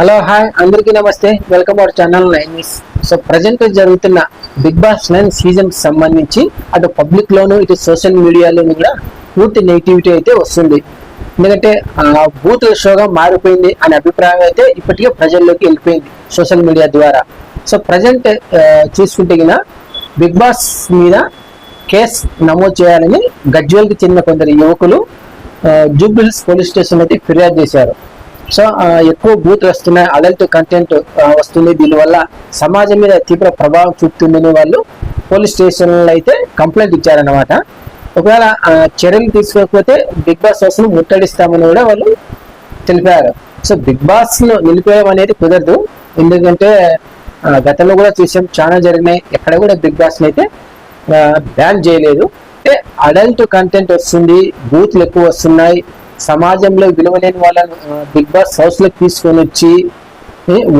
Hello hi అందరికీ నమస్తే. Welcome our channel nine news so present జరుగుతున్న బిగ్ బాస్ నైన్ సీజన్ సంబంధించి అటు పబ్లిక్ లోను ఇటు సోషల్ మీడియాలోను కూడా పూర్తి నెగిటివిటీ అయితే వస్తుంది. ఎందుకంటే బూత్ షోగా మారిపోయింది అనే అభిప్రాయం అయితే ఇప్పటికే ప్రజల్లోకి వెళ్ళిపోయింది సోషల్ మీడియా ద్వారా. సో ప్రజెంట్ చూసుకుంటే గిన బిగ్ బాస్ మీద కేసు నమోదు చేయాలని గజ్వేల్కి చెందిన కొందరు యువకులు జూబ్లీహిల్స్ పోలీస్ స్టేషన్ అయితే ఫిర్యాదు చేశారు. సో ఎక్కువ బూత్ వస్తున్నాయి అడల్ట్ కంటెంట్ వస్తుంది. దీనివల్ల సమాజం మీద తీవ్ర ప్రభావం చూపుతుందని వాళ్ళు పోలీస్ స్టేషన్లో అయితే కంప్లైంట్ ఇచ్చారన్నమాట. ఒకవేళ చర్యలు తీసుకోకపోతే బిగ్ బాస్ వస్తుంది ముట్టడిస్తామని కూడా వాళ్ళు తెలిపారు. సో బిగ్ బాస్ను నిలిపేయడం అనేది కుదరదు. ఎందుకంటే గతంలో కూడా చూసాం చాలా జరిగినాయి. ఎక్కడ కూడా బిగ్ బాస్ని అయితే బ్యాన్ చేయలేదు. అంటే అడల్ట్ కంటెంట్ వస్తుంది బూత్లు ఎక్కువ వస్తున్నాయి. సమాజంలో విలువలేని వాళ్ళని బిగ్ బాస్ హౌస్లోకి తీసుకొని వచ్చి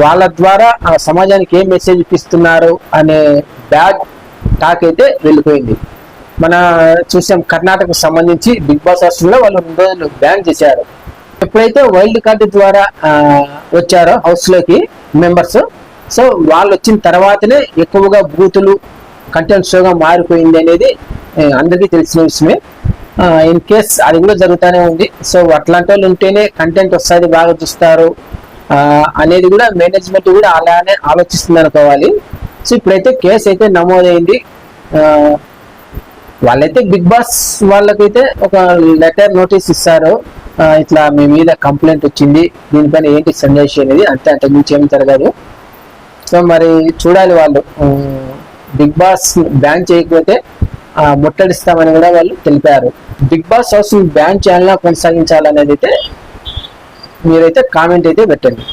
వాళ్ళ ద్వారా ఆ సమాజానికి ఏం మెసేజ్ ఇప్పిస్తున్నారు అనే బ్యాడ్ టాక్ అయితే వెళ్ళిపోయింది. మన చూసాం కర్ణాటకకు సంబంధించి బిగ్ బాస్ హౌస్లో వాళ్ళు రెండు రోజులు బ్యాన్ చేశారు. ఎప్పుడైతే వైల్డ్ కార్డు ద్వారా వచ్చారో హౌస్లోకి మెంబర్స్ సో వాళ్ళు వచ్చిన తర్వాతనే ఎక్కువగా బూతులు కంటెంట్ షోగా మారిపోయింది అనేది అందరికీ తెలిసిన విషయమే. ఇన్ కేస్ అది కూడా జరుగుతూనే ఉంది. సో అట్లాంటి వాళ్ళు ఉంటేనే కంటెంట్ వస్తుంది బాగా చూస్తారు. అనేది కూడా మేనేజ్మెంట్ కూడా అలానే ఆలోచిస్తుంది అనుకోవాలి. సో ఇప్పుడైతే కేసు అయితే నమోదైంది. వాళ్ళైతే బిగ్ బాస్ వాళ్ళకైతే ఒక లెటర్ నోటీస్ ఇస్తారు. ఇట్లా మీ మీద కంప్లైంట్ వచ్చింది. దీనిపైన ఏంటి సందేశం అనేది అంతే అంత మించి ఏమి జరగదు. సో మరి చూడాలి వాళ్ళు. బిగ్ బాస్ బ్యాన్ చేయకపోతే ముట్టడిస్తామని కూడా వాళ్ళు తెలిపారు. Big boss house ban channel కొనసాగించాలనేది అయితే మీరైతే కామెంట్ అయితే పెట్టండి.